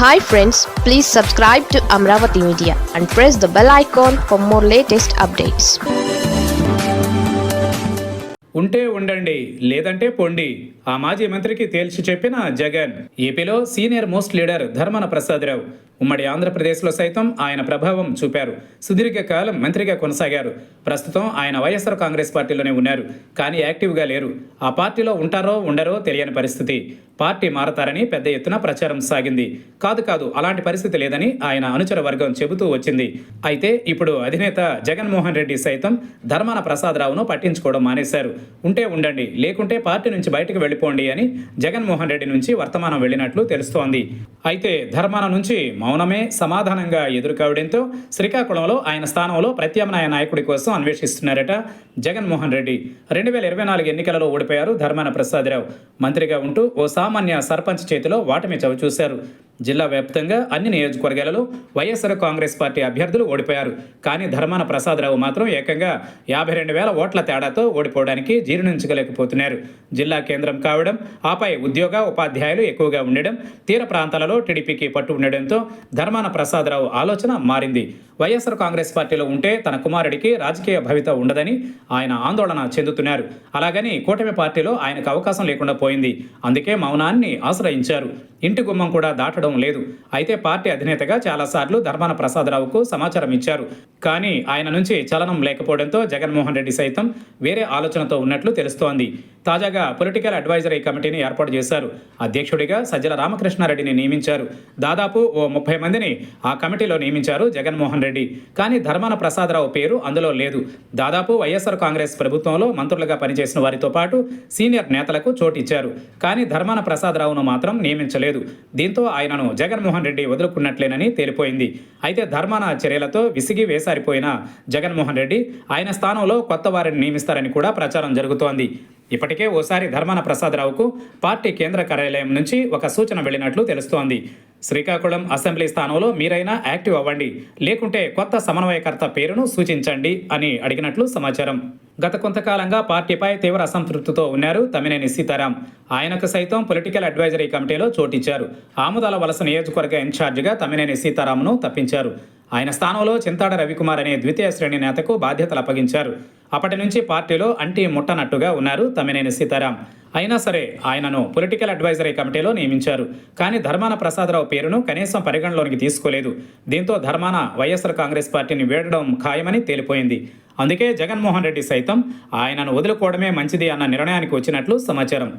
Hi friends please subscribe to Amaravati media and press the bell icon for more latest updates ఉంటే ఉండండి లేదంటే పొండి ఆ మాజీ మంత్రికి తేల్చి చెప్పిన జగన్. ఏపీలో senior most leader Dharmana Prasadarao. ఉమ్మడి ఆంధ్రప్రదేశ్లో సైతం ఆయన ప్రభావం చూపారు. సుదీర్ఘ కాలం మంత్రిగా కొనసాగారు. ప్రస్తుతం ఆయన వైఎస్ఆర్ కాంగ్రెస్ పార్టీలోనే ఉన్నారు. కానీ యాక్టివ్గా లేరు. ఆ పార్టీలో ఉంటారో ఉండరో తెలియని పరిస్థితి. పార్టీ మారతారని పెద్ద ఎత్తున ప్రచారం సాగింది. కాదు కాదు అలాంటి పరిస్థితి లేదని ఆయన అనుచర వర్గం చెబుతూ వచ్చింది. అయితే ఇప్పుడు అధినేత జగన్మోహన్ రెడ్డి సైతం ధర్మాన ప్రసాదరావును పట్టించుకోవడం మానేశారు. ఉంటే ఉండండి లేకుంటే పార్టీ నుంచి బయటకు వెళ్ళిపోండి అని జగన్మోహన్ రెడ్డి నుంచి వర్తమానం వెళ్ళినట్లు తెలుస్తోంది. అయితే ధర్మాన నుంచి మౌనమే సమాధానంగా ఎదురుకావడంతో శ్రీకాకుళంలో ఆయన స్థానంలో ప్రత్యామ్నాయ నాయకుడి కోసం అన్వేషిస్తున్నారట జగన్మోహన్ రెడ్డి. రెండు వేల ఇరవై నాలుగు ఎన్నికలలో ఓడిపోయారు ధర్మాన ప్రసాదరావు. మంత్రిగా ఉంటూ ఓ సామాన్య సర్పంచ్ చేతిలో వాటమి చవిచూశారు. జిల్లా వ్యాప్తంగా అన్ని నియోజకవర్గాలలో వైఎస్ఆర్ కాంగ్రెస్ పార్టీ అభ్యర్థులు ఓడిపోయారు. కానీ ధర్మాన ప్రసాదరావు మాత్రం ఏకంగా యాభై రెండు వేల ఓట్ల తేడాతో ఓడిపోవడానికి జీర్ణించగలేకపోతున్నారు జిల్లా కేంద్రం కావడం ఆపై ఉద్యోగ ఉపాధ్యాయులు ఎక్కువగా ఉండడం తీర ప్రాంతాలలో టీడీపీకి పట్టు ఉండడంతో ధర్మాన ప్రసాదరావు ఆలోచన మారింది. వైఎస్ఆర్ కాంగ్రెస్ పార్టీలో ఉంటే తన కుమారుడికి రాజకీయ భవిత ఉండదని ఆయన ఆందోళన చెందుతున్నారు. అలాగని కూటమి పార్టీలో ఆయనకు అవకాశం లేకుండా పోయింది. అందుకే మౌనాన్ని ఆశ్రయించారు. ఇంటి గుమ్మం కూడా దాటడం లేదు. అయితే పార్టీ అధినేతగా చాలాసార్లు ధర్మాన ప్రసాదరావుకు సమాచారం ఇచ్చారు. కానీ ఆయన నుంచి చలనం లేకపోవడంతో జగన్మోహన్ రెడ్డి సైతం వేరే ఆలోచనతో ఉన్నట్లు తెలుస్తోంది. తాజాగా పొలిటికల్ అడ్వైజరీ కమిటీని ఏర్పాటు చేశారు. అధ్యక్షుడిగా సజ్జల రామకృష్ణారెడ్డిని నియమించారు. దాదాపు ఓ ముప్పై మందిని ఆ కమిటీలో నియమించారు జగన్మోహన్ రెడ్డి కానీ ధర్మాన ప్రసాదరావు పేరు అందులో లేదు. దాదాపు వైఎస్ఆర్ కాంగ్రెస్ ప్రభుత్వంలో మంత్రులుగా పనిచేసిన వారితో పాటు సీనియర్ నేతలకు చోటు ఇచ్చారు కానీ ధర్మాన ప్రసాదరావును మాత్రం నియమించలేదు. దీంతో ఆయనను జగన్మోహన్ రెడ్డి వదులుకున్నట్లేనని తేలిపోయింది. అయితే ధర్మాన చర్యలతో విసిగి వేసారిపోయిన జగన్మోహన్ రెడ్డి ఆయన స్థానంలో కొత్త వారిని నియమిస్తారని కూడా ప్రచారం జరుగుతోంది. ఇప్పటికే ఓసారి ధర్మాన ప్రసాదరావుకు పార్టీ కేంద్ర కార్యాలయం నుంచి ఒక సూచన వెళ్ళినట్లు తెలుస్తోంది. శ్రీకాకుళం అసెంబ్లీ స్థానంలో మీరైనా యాక్టివ్ అవ్వండి. లేకుంటే కొత్త సమన్వయకర్త పేరును సూచించండి అని అడిగినట్లు సమాచారం. గత కొంతకాలంగా పార్టీపై తీవ్ర అసంతృప్తితో ఉన్నారు తమ్మినేని సీతారాం. ఆయనకు సైతం పొలిటికల్ అడ్వైజరీ కమిటీలో చోటిచ్చారు. ఆముదాల వలస నియోజకవర్గ ఇన్ఛార్జిగా తమ్మినేని సీతారాంను తప్పించారు. ఆయన స్థానంలో చింతాడ రవికుమార్ అనే ద్వితీయ శ్రేణి నేతకు బాధ్యతలు అప్పగించారు. అప్పటి నుంచి పార్టీలో అంటి ముట్టనట్టుగా ఉన్నారు తమ్మినేని సీతారాం. అయినా సరే ఆయనను పొలిటికల్ అడ్వైజరీ కమిటీలో నియమించారు. కానీ ధర్మాన ప్రసాదరావు పేరును కనీసం పరిగణలోనికి తీసుకోలేదు. దీంతో ధర్మాన వైఎస్ఆర్ కాంగ్రెస్ పార్టీని వీడడం ఖాయమని తేలిపోయింది. అందుకే జగన్మోహన్ రెడ్డి సైతం ఆయనను వదులుకోవడమే మంచిది అన్న నిర్ణయానికి వచ్చినట్లు సమాచారం.